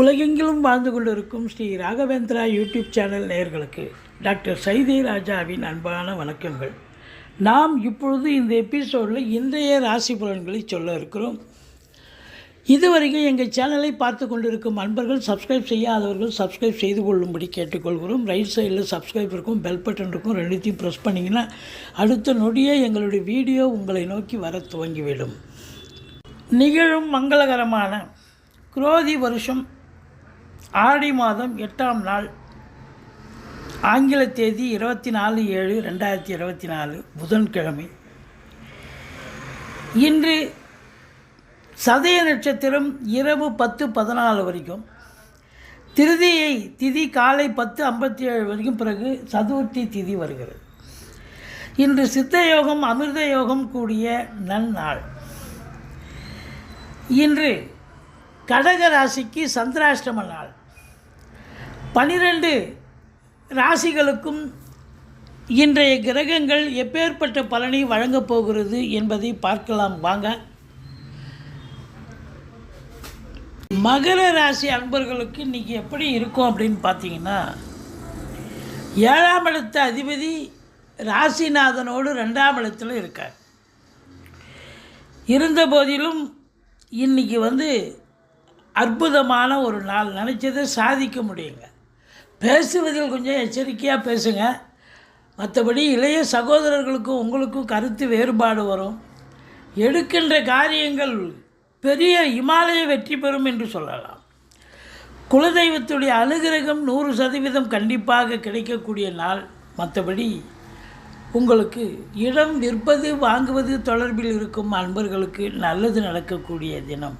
உலகெங்கிலும் வாழ்ந்து கொண்டிருக்கும் ஸ்ரீ ராகவேந்திரா யூடியூப் சேனல் நேயர்களுக்கு டாக்டர் சைதே ராஜாவின் அன்பான வணக்கங்கள். நாம் இப்பொழுது இந்த எபிசோடில் இன்றைய ராசி பலன்களை சொல்ல இருக்கிறோம். இதுவரைக்கும் எங்கள் சேனலை பார்த்து கொண்டிருக்கும் அன்பர்கள் சப்ஸ்கிரைப் செய்யாதவர்கள் சப்ஸ்கிரைப் செய்து கொள்ளும்படி கேட்டுக்கொள்கிறோம். ரைட் சைடில் சப்ஸ்கிரைப் இருக்கும் பெல் பட்டன் இருக்கும் ரெண்டுத்தையும் ப்ரெஸ் பண்ணிங்கன்னா அடுத்த நொடியே எங்களுடைய வீடியோ உங்களை நோக்கி வர துவங்கிவிடும். நிகழும் மங்களகரமான குரோதி வருஷம் ஆடி மாதம் எட்டாம் நாள் ஆங்கில தேதி இருபத்தி நாலு ஏழு ரெண்டாயிரத்தி இருபத்தி நாலு புதன்கிழமை. இன்று சதய நட்சத்திரம் இரவு பத்து பதினாலு வரைக்கும். திருதியை திதி காலை பத்து ஐம்பத்தி ஏழு வரைக்கும் பிறகு சதுர்த்தி திதி வருகிறது. இன்று சித்த யோகம் அமிர்த யோகம் கூடிய நன்னாள். இன்று கடக ராசிக்கு சந்திராஷ்டம நாள். பனிரெண்டு ராசிகளுக்கும் இன்றைய கிரகங்கள் எப்பேற்பட்ட பலனை வழங்கப் போகிறது என்பதை பார்க்கலாம். வாங்க. மகர ராசி அன்பர்களுக்கு இன்றைக்கி எப்படி இருக்கும் அப்படின்னு பார்த்தீங்கன்னா ஏழாம் இடத்த அதிபதி ராசிநாதனோடு ரெண்டாம் இடத்துல இருக்கார். இருந்த போதிலும் இன்னைக்கு வந்து அற்புதமான ஒரு நாள். நினச்சதை சாதிக்க முடியுங்க பேசுவதில் கொஞ்சம் எச்சரிக்கையாக பேசுங்க. மற்றபடி இளைய சகோதரர்களுக்கும் உங்களுக்கும் கருத்து வேறுபாடு வரும். எடுக்கின்ற காரியங்கள் பெரிய இமாலய வெற்றி பெறும் என்று சொல்லலாம். குலதெய்வத்துடைய அனுகிரகம் நூறு சதவீதம் கண்டிப்பாக கிடைக்கக்கூடிய நாள். மற்றபடி உங்களுக்கு இடம் விற்பது வாங்குவது தொடர்பில் இருக்கும் அன்பர்களுக்கு நல்லது நடக்கக்கூடிய தினம்.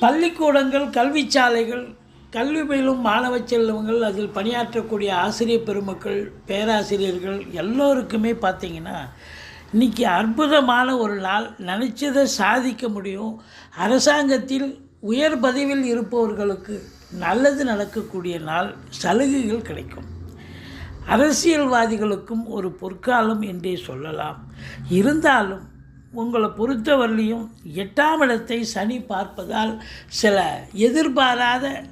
பள்ளிக்கூடங்கள் கல்விச்சாலைகள் கல்வி பயிலும் மாணவ செல்வங்கள் அதில் பணியாற்றக்கூடிய ஆசிரியர் பெருமக்கள் பேராசிரியர்கள் எல்லோருக்குமே பார்த்திங்கன்னா இன்றைக்கி அற்புதமான ஒரு நாள். நினச்சதை சாதிக்க முடியும். அரசாங்கத்தில் உயர் பதவியில் இருப்பவர்களுக்கு நல்லது நடக்கக்கூடிய நாள். சலுகைகள் கிடைக்கும். அரசியல்வாதிகளுக்கும் ஒரு பொற்காலம் என்றே சொல்லலாம். இருந்தாலும் உங்களை பொறுத்தவரையிலையும் எட்டாம் இடத்தை சனி பார்ப்பதால் சில எதிர்பாராத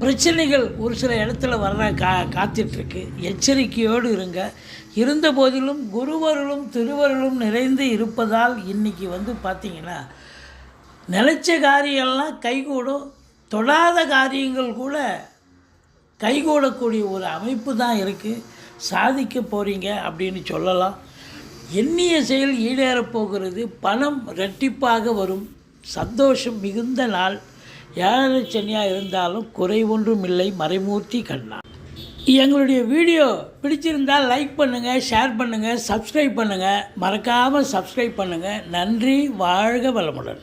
பிரச்சனைகள் ஒரு சில இடத்துல வர்ற கா காத்துட்ருக்கு. எச்சரிக்கையோடு இருங்க. இருந்த போதிலும் குருவருளும் திருவருளும் நிறைந்து இருப்பதால் இன்றைக்கி வந்து பார்த்திங்கன்னா நிலச்ச காரியெல்லாம் கைகூடும். தொடாத காரியங்கள் கூட கைகூடக்கூடிய ஒரு அமைப்பு தான் இருக்குது சாதிக்க போகிறீங்க அப்படின்னு சொல்லலாம். எண்ணிய செயல் ஈடேறப் போகிறது. பணம் ரெட்டிப்பாக வரும். சந்தோஷம் மிகுந்த நாள். ஏழரை சனியாக இருந்தாலும் குறை ஒன்றும் இல்லை மறைமூர்த்தி கண்ணா. எங்களுடைய வீடியோ பிடிச்சிருந்தால் லைக் பண்ணுங்கள் ஷேர் பண்ணுங்கள் சப்ஸ்கிரைப் பண்ணுங்கள் மறக்காமல் சப்ஸ்கிரைப் பண்ணுங்கள் நன்றி வாழ்க வளமுடன்.